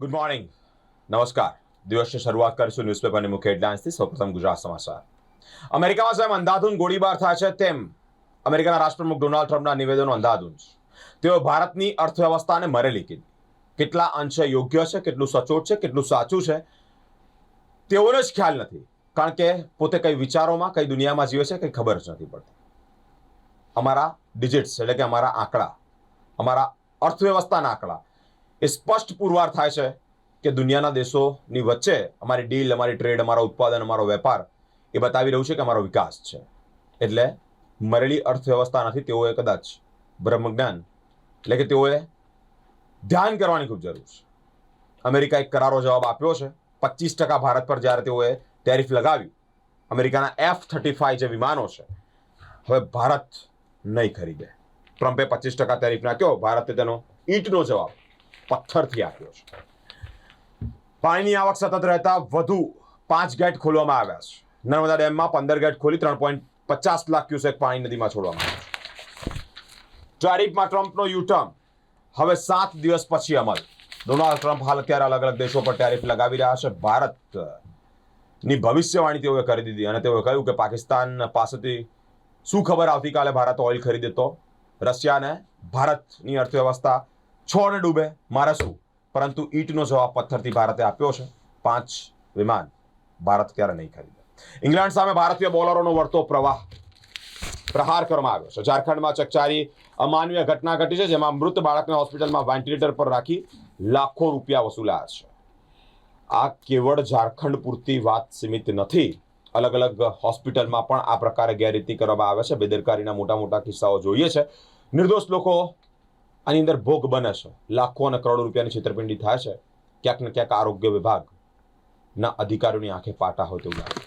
Good morning નમસ્કાર દિવસની શરૂઆત કરીશું ન્યૂઝપેપરની મુખ્ય હેડલાઇન્સથી સૌપ્રથમ ગુજરાત સમાચાર અમેરિકામાં જેમ અંધાધૂન ગોળીબાર થાય છે તેમ અમેરિકાના રાષ્ટ્રપ્રમુખ ડોનાલ્ડ ટ્રમ્પના નિવેદનો અંધાધૂન છે. તેઓ ભારતની અર્થવ્યવસ્થાને મરેલી કીધી. કેટલા અંશે યોગ્ય છે, કેટલું સચોટ છે, કેટલું સાચું છે, તેઓને જ ખ્યાલ નથી. કારણ કે પોતે કઈ વિચારોમાં, કઈ દુનિયામાં જીવે છે, કંઈ ખબર જ નથી પડતી. અમારા ડિજિટ્સ એટલે કે અમારા આંકડા, અમારા અર્થવ્યવસ્થાના આંકડા એ સ્પષ્ટ પુરવાર થાય છે કે દુનિયાના દેશોની વચ્ચે અમારી ડીલ, અમારી ટ્રેડ, અમારો ઉત્પાદન, અમારો વેપાર એ બતાવી રહ્યું છે કે અમારો વિકાસ છે. એટલે મરેલી અર્થવ્યવસ્થા નથી, તેઓએ કદાચ બ્રહ્મજ્ઞાન, એટલે કે તેઓએ ધ્યાન કરવાની ખૂબ જરૂર છે. અમેરિકા એક કરારો જવાબ આપ્યો છે. પચીસ ટકા ભારત પર જ્યારે તેઓએ ટેરિફ લગાવી અમેરિકાના એફ થર્ટી ફાઈવ જે વિમાનો છે, હવે ભારત નહીં ખરીદે. ટ્રમ્પે પચીસ ટકા ટેરિફ નાખ્યો, ભારતે તેનો ઈંટનો જવાબ પથ્થરથી આપ્યો છે. પાણીની આવક સતત રહેતા વધુ પાંચ ગેટ ખોલવામાં આવ્યા છે. નર્મદા ડેમમાં પંદર ગેટ ખોલી ત્રણ પોઈન્ટ પચાસ લાખ ક્યુસેક પાણી નદીમાં છોડવામાં આવ્યું છે. ટેરિફમાં ટ્રમ્પનો યુટર્ન હવે સાત દિવસ પછી અમલ. ડોનાલ્ડ ટ્રમ્પ હાલ અત્યારે અલગ અલગ દેશો પર ટેરિફ લગાવી રહ્યા છે. ભારતની ભવિષ્યવાણી તેઓએ કરી દીધી અને તેઓએ કહ્યું કે પાકિસ્તાન પાસેથી શું ખબર આવતીકાલે ભારત ઓઇલ ખરીદે તો? રશિયાને ભારતની અર્થવ્યવસ્થા છોડ ડૂબે, મારે શું? પરંતુ ઈટનો જવાબ પથ્થરથી ભારતે આપ્યો છે. પાંચ વિમાન ભારત ક્યારે નહીં ખરીદે. ઇંગ્લેન્ડ સામે ભારતીય બોલરોનો વળતો પ્રવાહ પ્રહાર કરવામાં આવ્યો છે. ઝારખંડમાં ચકચારી અમાનવીય ઘટના ઘટી છે, જેમાં મૃત બાળકને હોસ્પિટલમાં વેન્ટિલેટર પર રાખી લાખો રૂપિયા વસૂલાયા છે. આ કેવળ ઝારખંડ પૂરતી વાત સીમિત નથી. અલગ અલગ હોસ્પિટલમાં પણ આ પ્રકારે ગેરરીતિ કરવામાં આવે છે. બેદરકારીના મોટા મોટા કિસ્સાઓ જોઈએ છે. નિર્દોષ લોકો આની અંદર ભોગ બને છે. લાખો અને કરોડો રૂપિયાની છેતરપિંડી થાય છે. ક્યાંક ને ક્યાંક આરોગ્ય વિભાગના અધિકારીઓની આંખે પાટા હોય તેવું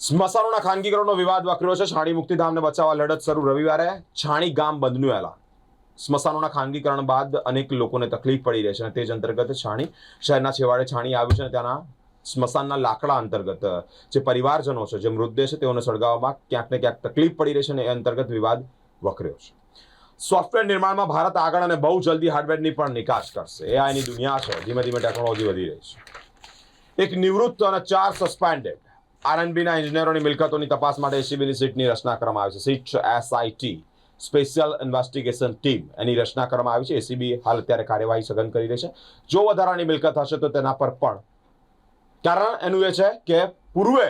સ્મશાનોના ખાનગીકરણનો વિવાદ વકર્યો છે. છાણી મુક્તિધામને બચાવવા લડત શરૂ રવિવારે. છાણી ગામ બંધનું એલાન. સ્મશાનોના ખાનગીકરણ બાદ અનેક લોકોને તકલીફ પડી રહી છે અને તે જ અંતર્ગત છાણી શહેરના છેવાડે છાણી આવ્યું છે અને ત્યાંના સ્મશાનના લાકડા અંતર્ગત, જે પરિવારજનો છે, જે મૃતદેહ છે, તેઓને સળગાવવામાં ક્યાંક ને ક્યાંક તકલીફ પડી રહી છે અને એ અંતર્ગત વિવાદ વકર્યો છે. સોફ્ટવેર નિર્માણમાં ભારત આગળ અને બહુ જલ્દી હાર્ડવેરની પણ નિકાસ કરશે. એઆઈની દુનિયા છે. ધીમે ધીમે ટેકનોલોજી વધી રહી છે. એક નિવૃત્ત અને ચાર સસ્પેન્ડેડ આરએનબીના ઇજનેરોની મિલકતોની તપાસ માટે એસીબીની સીટની રચના કરવામાં આવી છે. SIT SIT special investigation team એની રચના કરવામાં આવી છે. એસીબી હાલ અત્યારે કાર્યવાહી સઘન કરી રહી છે. જો વધારાની મિલકત હશે તો તેના પર પણ કારણ એનું એ છે કે પૂર્વે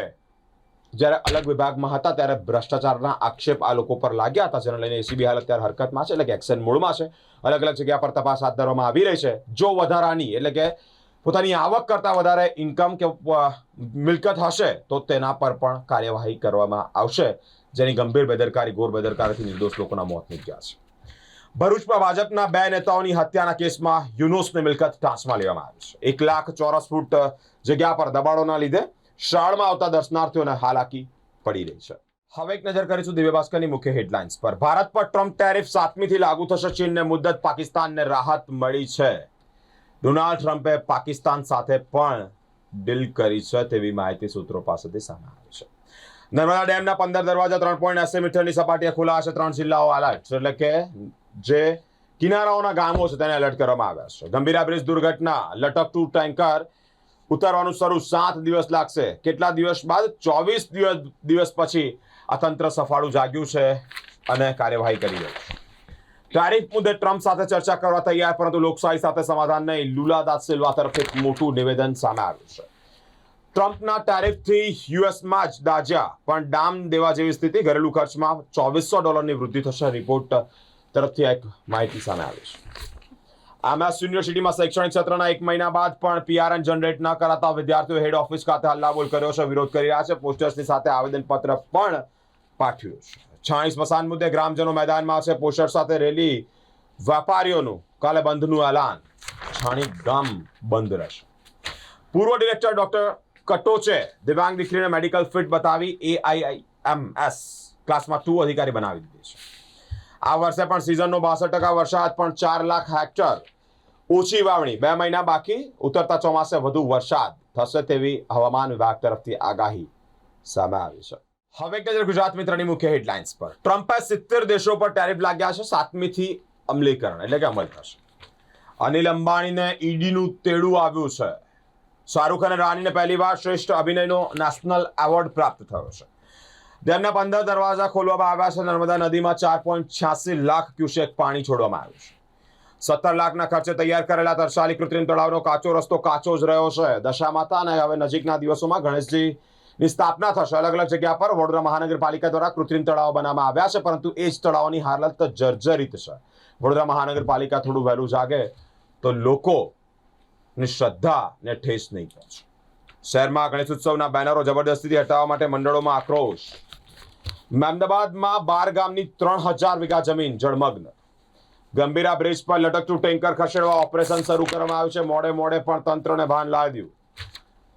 જ્યારે અલગ વિભાગમાં હતા ત્યારે ભ્રષ્ટાચારના આક્ષેપ આ લોકો પર લાગ્યા હતા, જેને લઈને એસીબી હાલ અત્યારે હરકતમાં છે, એટલે કે એક્શન મૂળમાં છે. અલગ અલગ જગ્યા પર તપાસ હાથ ધરવામાં આવી રહી છે. જો વધારાની, એટલે કે પોતાની આવક કરતાં વધારે ઇન્કમ કે મિલકત હશે, તો તેના પર પણ કાર્યવાહી કરવામાં આવશે, જેની ગંભીર બેદરકારી, ઘોર બેદરકારીથી નિર્દોષ લોકોના મોત નીપજ્યા છે. ભરૂચમાં ભાજપના બે નેતાઓની હત્યાના કેસમાં યુનુસની મિલકત ટાંચમાં લેવામાં આવી છે. એક લાખ ચોરસ ફૂટ જગ્યા પર દબાણોના લીધે શાળમાં આવતા દર્શનાર્થીઓને હાલાકી પડી રહી છે. હવે એક નજર કરીશું દિવ્ય ભાસ્કરની મુખ્ય હેડલાઇન્સ પર. ભારત પર ટ્રમ્પ ટેરિફ સાતમીથી લાગુ થશે. ચીનને મુદ્દત પાકિસ્તાનને રાહત મળી છે. ડોનાલ્ડ ટ્રમ્પે પાકિસ્તાન સાથે પણ ડીલ કરી છે તેવી માહિતી સૂત્રો પાસેથી સામે આવી છે. નર્મદા ડેમના પંદર દરવાજા ત્રણ પોઈન્ટ એસી મીટરની સપાટીએ ખુલ્લા છે ત્રણ જિલ્લાઓ એલર્ટ એટલે કે જે કિનારાઓના ગામો છે તેને એલર્ટ કરવામાં આવ્યા છે. ગંભીરા બ્રિજ દુર્ઘટના, લટકતું ટેન્કર ઉતારવાનું શરૂ સાત દિવસ લાગશે. કેટલા દિવસ બાદ? ચોવીસ દિવસ દિવસ પછી આ તંત્ર સફાળું જાગ્યું છે અને કાર્યવાહી કરી રહ્યું તારીખ મુદ્દે ટ્રમ્પ સાથે ચર્ચા કરવા તૈયાર, પરંતુ લોકશાહી સાથે સમાધાન નહીં. લુલા દા સિલ્વા તરફથી એક મોટું નિવેદન સામે આવ્યું છે. ટ્રમ્પના ટેરિફથી યુએસમાં જ દાજ્યા, પણ ડામ દેવા જેવી સ્થિતિ ઘરેલુ ખર્ચમાં ચોવીસો ડોલરની વૃદ્ધિ થશે, રિપોર્ટ તરફથી એક માહિતી સામે આવી છે. આમાં યુનિવર્સિટીમાં શૈક્ષણિક સત્રના એક મહિના બાદ પણ પીઆરએન જનરેટ ન કરાતા વિદ્યાર્થીઓ હેડ ઓફિસ ખાતે હલ્લાબોલ કર્યો છે, વિરોધ કરી રહ્યા છે. પોસ્ટર્સની સાથે આવેદનપત્ર પણ પાઠવ્યું છે. છાણી સ્મશાન મુદ્દે ગ્રામજનો મેદાનમાં છે પોસ્ટર સાથે રેલી વેપારીઓનું કાલે બંધનું એલાન. છાણી ગામ બંધ રહેશે. પૂર્વ ડિરેક્ટર ડોક્ટર કટોચે દિવ્યાંગ દીકરીને મેડિકલ ફિટ બતાવી એઆઈઆઈએમએસ ક્લાસમાં ટુ અધિકારી બનાવી દીધી છે. આ વર્ષે પણ સિઝનનો બાસઠ ટકા વરસાદ પણ ચાર લાખ હેક્ટર ઓછી વાવણી, બે મહિના બાકી, ઉતરતા ચોમાસે વધુ વરસાદ થશે તેવી હવામાન વિભાગ તરફથી આગાહી સામે આવી છે. હવે નજર ગુજરાત મિત્રની મુખ્ય હેડલાઇન્સ પર. ટ્રમ્પે સિત્તેર દેશો પર ટેરિફ લાગ્યા છે, સાતમીથી અમલીકરણ, એટલે કે અમલ થશે. અનિલ અંબાણીને ઈડીનું તેડું આવ્યું છે. શાહરૂખ અને રાણીને પહેલીવાર શ્રેષ્ઠ અભિનયનો નેશનલ એવોર્ડ પ્રાપ્ત થયો છે. તેમના પંદર દરવાજા ખોલવામાં આવ્યા છે, નર્મદા નદીમાં ચાર પોઈન્ટ છ્યાસી લાખ ક્યુસેક પાણી છોડવામાં આવ્યું છે. સત્તર લાખના ખર્ચે તૈયાર કરેલા તરસાલી કૃત્રિમ તળાવનો કાચો રસ્તો કાચો જ રહ્યો છે. દશા માતા અને હવે નજીકના દિવસોમાં ગણેશજીની સ્થાપના થશે. અલગ અલગ જગ્યા પર વડોદરા મહાનગરપાલિકા દ્વારા કૃત્રિમ તળાવ બનાવવામાં આવ્યા છે, પરંતુ એ જ તળાવોની હાલત જર્જરિત છે. વડોદરા મહાનગરપાલિકા થોડું વહેલું જાગે તો લોકોની શ્રદ્ધાને ઠેસ નહીં પહોંચે. શહેરમાં ગણેશ ઉત્સવના બેનરો જબરદસ્તીથી હટાવવા માટે મંડળોમાં આક્રોશ. મહેમદાબાદમાં બાર ગામની ત્રણ હજાર વીઘા જમીન જળમગ્ન ગંભીરા બ્રિજ પર લટકતું ટેન્કર ખસેડવા ઓપરેશન શરૂ કરવામાં આવ્યું છે. મોડે મોડે પણ તંત્રને ભાન લાવ્યું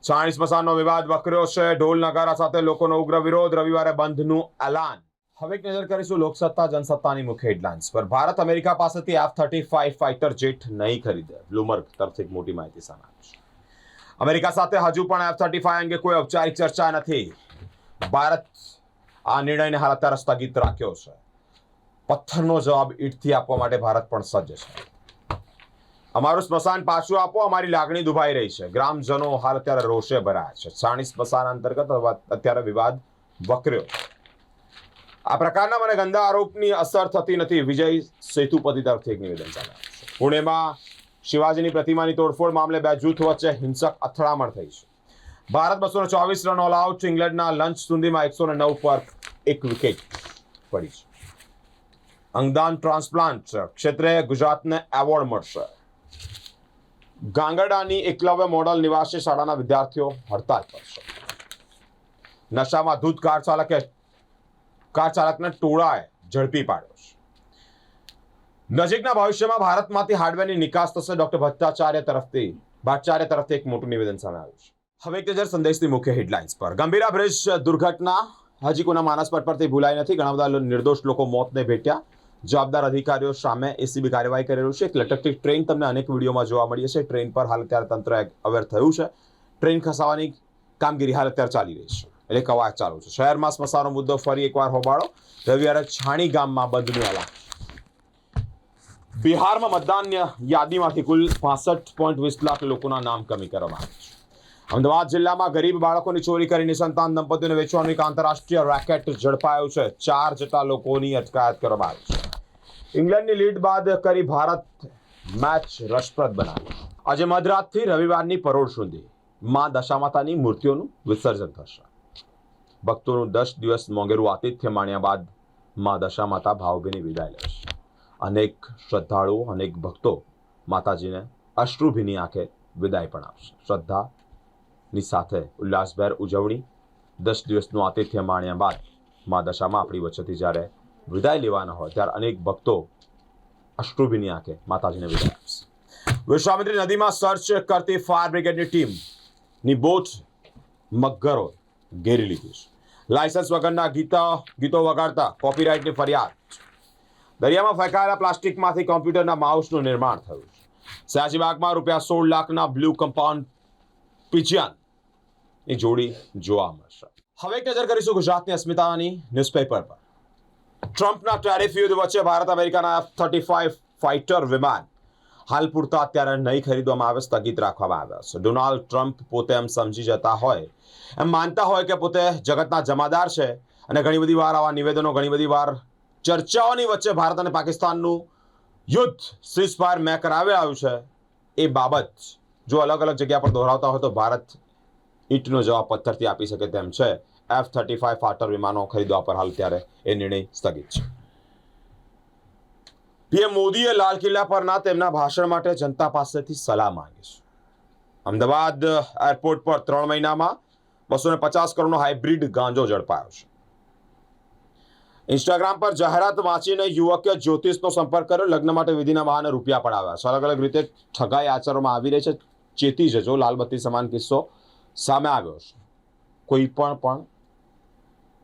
સાણી સ્મશાનનો વિવાદ વકર્યો છે. ઢોલ નગારા સાથે લોકોનો ઉગ્ર વિરોધ. રવિવારે બંધનું એલાન. હવે નજર કરીશું લોકસત્તા, જનસત્તાની મુખ્ય હેડલાઇન્સ પર. ભારત અમેરિકા પાસેથી F thirty five fighter jet નહીં ખરીદે. બ્લુમર્ગ તરફથી મોટી માહિતી સામે આવી છે. અમેરિકા સાથે હજુ પણ એફ થર્ટી ફાઇવ અંગે કોઈ ઔપચારિક ચર્ચા નથી. ભારત આ નિર્ણયને હાલ અત્યારે સ્થગિત રાખ્યો છે. પથ્થરનો જવાબ ઈટથી આપવા માટે ભારત પણ સજ્જ છે. અમારું સ્મશાન પાછું આપો, અમારી લાગણી દુભાઈ રહી છે. ગ્રામજનો હાલ અત્યારે રોષે ભરાયા છે. સાણી સ્મશાન અંતર્ગત અત્યારે વિવાદ વકર્યો આ પ્રકારના મને ગંદા આરોપની અસર થતી નથી. વિજય સેતુપતિ તરફથી એક નિવેદન સામે પુણેમાં શિવાજીની પ્રતિમાની તોડફોડ મામલે બે જૂથ વચ્ચે હિંસક અથડામણ થઈ છે. ભારત બસો ચોવીસ રન ઓલ આઉટ ઇંગ્લેન્ડના લંચ સુધીમાં એકસો નવ પર એક વિકેટ પડી છે. અંગદાન ટ્રાન્સપ્લાન્ટ ક્ષેત્રે ગુજરાતને એવોર્ડ મળશે. ગાંગડાની એકલવ્ય મોડલ નિવાસી શાળાના વિદ્યાર્થીઓ હડતાલ કરશે નશામાં ધૂત કાર ચાલકે કાર ચાલકને ટોળાએ ઝડપી પાડ્યો છે. નજીકના ભવિષ્યમાં ભારતમાંથી હાર્ડવેરની નિકાસ થશે ડોક્ટર ભટ્ટાચાર્ય તરફથી. ભટ્ટાચાર્ય તરફથી એક મોટું નિવેદન સામે આવ્યું છે. હવે એક નજર સંદેશની મુખ્ય હેડલાઇન્સ પર. ગંભીરા બ્રિજ દુર્ઘટના. હજી કોના માનસ પર પરથી ભૂલાઈ નથી. ઘણા બધા નિર્દોષ લોકો મોતને ભેટ્યા. જવાબદાર અધિકારીઓ સામે એસીબી કાર્યવાહી કરી રહ્યું છે. એક લટકતી ટ્રેન તમને અનેક વિડીયોમાં જોવા મળી છે ટ્રેન પર હાલ અત્યારે તંત્ર અવેર થયું છે. ટ્રેન ખસાવવાની કામગીરી હાલ અત્યારે ચાલી રહી છે. એટલે કવાયત ચાલુ છે. શહેરમાં સ્મશાનો મુદ્દો ફરી એકવાર હોબાળો. રવિવારે છાણી ગામમાં બંધનું એલાન. બિહારમાં મતદાન યાદીમાંથી કુલ પાસઠ પોઈન્ટ વીસ લાખ લોકોના નામ કમી કરવામાં આવ્યા છે. અમદાવાદ જિલ્લામાં ગરીબ બાળકોની ચોરી કરી નિસંતાન દંપતીને વેચવાનું એક આંતરરાષ્ટ્રીય રેકેટ ઝડપાયું છે. ચાર જેટલા લોકોની અટકાયત કરવામાં આવી છે. ઇંગ્લેન્ડની લીડ બાદ કરી ભારત મેચ રસપ્રદ બનાવી આજે મધરાતથી રવિવારની પરોળ સુધી માં દશામાતાની મૂર્તિઓનું વિસર્જન થશે. ભક્તોનું દસ દિવસ મોંઘેરું આતિથ્ય માણ્યા બાદમાં દશામાતા ભાવભીની વિદાય લેશે. અનેક શ્રદ્ધાળુઓ, અનેક ભક્તો માતાજીને અશ્રુભીની આંખે વિદાય પણ આપશે. શ્રદ્ધાની સાથે ઉલ્લાસભેર ઉજવણી, દસ દિવસનું આતિથ્ય માણ્યા બાદ મા દશામાં આપણી વચ્ચેથી જ્યારે વિદાય લેવાના હોય, ત્યારે અનેક ભક્તો અશ્રુભીની આંખે માતાજીને વિદાય વિશ્વામિત્રી નદીમાં સર્ચ કરતી ફાયર બ્રિગેડની ટીમની બોટ મગરો ઘેરી લીધી છે. લાયસન્સ વગરના ગીતા, ગીતો વગાડતા કોપીરાઇટની ફરિયાદ. દરિયામાં ફેંકાયેલા પ્લાસ્ટિકમાંથી કોમ્પ્યુટરના માઉસનું નિર્માણ થયું છે. સયાજીબાગમાં રૂપિયા સોળ લાખના બ્લુ કમ્પાઉન્ડ પિજિયાનની જોડી જોવા મળશે. હવે એક નજર કરીશું ગુજરાતની અસ્મિતાની ન્યૂઝપેપર પર. ટ્રમ્પના ટેરિફ યુદ્ધ વચ્ચે ભારત અમેરિકાના એફ થર્ટી ફાઇવ ફાઇટર વિમાન હાલ પૂરતા અત્યારે નહીં ખરીદવામાં આવે, સ્થગિત રાખવામાં આવ્યા છે. ડોનાલ્ડ ટ્રમ્પ પોતે એમ સમજી જતા હોય, એમ માનતા હોય કે પોતે જગતના જમાદાર છે અને ઘણી બધી વાર આવા નિવેદનો, ઘણી બધી વાર ચર્ચાઓની વચ્ચે ભારત અને પાકિસ્તાનનું યુદ્ધ સીઝ ફાયર મેં કરાવી આવ્યું છે. એ બાબત જો અલગ અલગ જગ્યા પર દોહરાવતા હોય તો ભારત ઈંટનો જવાબ પથ્થરથી આપી શકે તેમ છે. એફ થર્ટી ફાઇવ ફાટર વિમાનો ખરીદવા પર હાલ ત્યારે એ નિર્ણય સ્થગિત છે. પીએમ મોદીએ લાલ કિલ્લા પરના તેમના ભાષણ માટે જનતા પાસેથી સલાહ માંગી છે. અમદાવાદ એરપોર્ટ પર ત્રણ મહિનામાં બસો ને પચાસ કરોડનો હાઇબ્રિડ ગાંજો ઝડપાયો છે. ઇન્સ્ટાગ્રામ પર જાહેરાત વાંચીને યુવકે જ્યોતિષનો સંપર્ક કર્યો. લગ્ન માટે વિધિના બહાને રૂપિયા પણ આવ્યા છે. અલગ અલગ રીતે ઠગાઈ આચરવામાં આવી રહી છે. ચેતી જજો. લાલબત્તી સમાન કિસ્સો સામે આવ્યો છે. કોઈ પણ પણ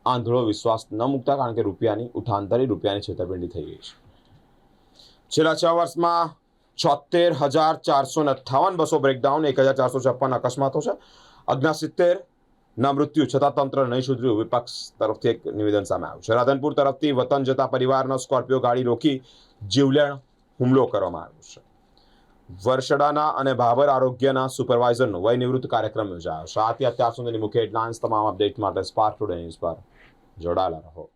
આંધળો વિશ્વાસ ન મૂકતા કારણ કે રૂપિયાની ઉઠાંતરી રૂપિયાની છેતરપિંડી થઈ ગઈ છે. છેલ્લા છ વર્ષમાં છોતેર હજાર ચારસો અઠ્ઠાવન બસો બ્રેકડાઉન એક હજાર ચારસો છપ્પન અકસ્માતો છે. અગ્ના સિત્તેર ના મૃત્યુ, છતાં તંત્ર નહીં સુધર્યું, વિપક્ષ તરફથી એક નિવેદન સામે આવ્યું છે. રાધનપુર તરફથી વતન જતા પરિવારનો સ્કોર્પિયો ગાડી રોકી જીવલેણ હુમલો કરવામાં આવ્યો છે. વરસડાના અને ભાભર આરોગ્યના સુપરવાઇઝરનો વય નિવૃત્ત કાર્યક્રમ યોજાયો છે. આથી અત્યાર સુધીની મુખ્ય હેડલાઇન્સ તમામ અપડેટ માટે સ્પાર્ક ટુડે ન્યૂઝ પર જોડાયેલા રહો.